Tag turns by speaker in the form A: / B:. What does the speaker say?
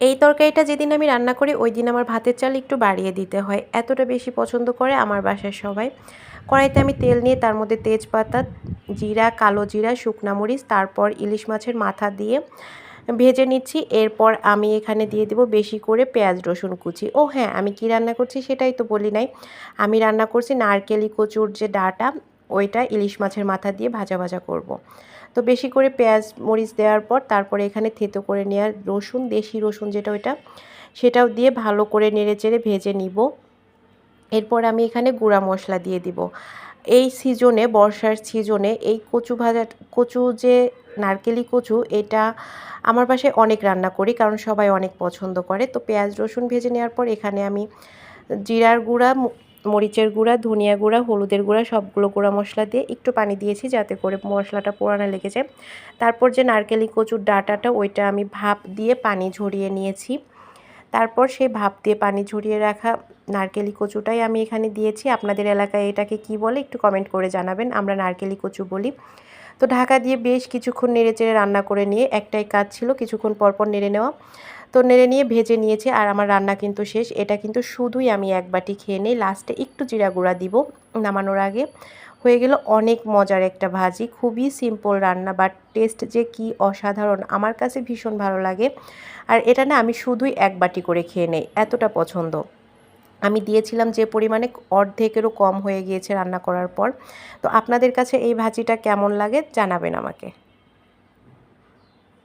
A: এই তরকারিটা যেদিন আমি রান্না করি ওই দিন আমার ভাতের চাল একটু বাড়িয়ে দিতে হয়। এতটা বেশি পছন্দ করে আমার বাসার সবাই। কড়াইতে আমি তেল নিয়ে তার মধ্যে তেজপাতা, জিরা, কালো জিরা, শুকনা মরিচ, তারপর ইলিশ মাছের মাথা দিয়ে ভেজে নিচ্ছি। এরপর আমি এখানে দিয়ে দেবো বেশি করে পেঁয়াজ, রসুন কুচি। ও হ্যাঁ আমি কি রান্না করছি সেটাই তো বলি নাই। আমি রান্না করছি নারকেলি কচুর যে ডাটা, ওইটা ইলিশ মাছের মাথা দিয়ে ভাজা ভাজা করব। তো বেশি করে পেঁয়াজ, মরিচ দেওয়ার পর তারপরে এখানে থেতো করে নেওয়ার রসুন, দেশি রসুন যেটা ওইটা, সেটাও দিয়ে ভালো করে নেড়ে চেড়ে ভেজে নিব। এরপর আমি এখানে গুঁড়া মশলা দিয়ে দিব। এই সিজনে, বর্ষার সিজনে এই কচু ভাজা, কচু যে নারকেলি কচু, এটা আমার বাসায় অনেক রান্না করি কারণ সবাই অনেক পছন্দ করে। তো পেঁয়াজ, রসুন ভেজে নেওয়ার পর এখানে আমি জিরার গুঁড়া মরিচের গুঁড়া, ধনিয়া গুঁড়া, হলুদের গুঁড়া, সবগুলো গুঁড়া মশলা দিয়ে একটু পানি দিয়েছি যাতে করে মশলাটা পোড়ানো লেগে যায়। তারপর যে নারকেলি কচুর ডাটাটা, ওইটা আমি ভাপ দিয়ে পানি ঝরিয়ে নিয়েছি। তারপর সেই ভাপ দিয়ে পানি ঝরিয়ে রাখা নারকেলি কচুটাই আমি এখানে দিয়েছি। আপনাদের এলাকায় এটাকে কি বলে একটু কমেন্ট করে জানাবেন। আমরা নারকেলি কচু বলি। তো ঢাকা দিয়ে বেশ কিছুক্ষণ নেড়ে চেড়ে রান্না করে নিয়ে একটাই কাজ ছিল, কিছুক্ষণ পরপর নেড়ে নেওয়া। তো নেড়ে নিয়ে ভেজে নিয়েছি আর আমার রান্না কিন্তু শেষ। এটা কিন্তু শুধুই আমি এক বাটি খেয়ে নিই লাস্টে একটু জিরা গুঁড়া দিব নামানোর আগে। হয়ে গেল অনেক মজার একটা ভাজি, খুবই সিম্পল রান্না বাট টেস্ট যে কি অসাধারণ, আমার কাছে ভীষণ ভালো লাগে। আর এটা না আমি শুধুই এক বাটি করে খেয়ে নেই, এতটা পছন্দ। আমি দিয়েছিলাম যে পরিমাণে অর্ধেকেরও কম হয়ে গিয়েছে রান্না করার পর। তো আপনাদের কাছে এই ভাজিটা কেমন লাগে জানাবেন আমাকে।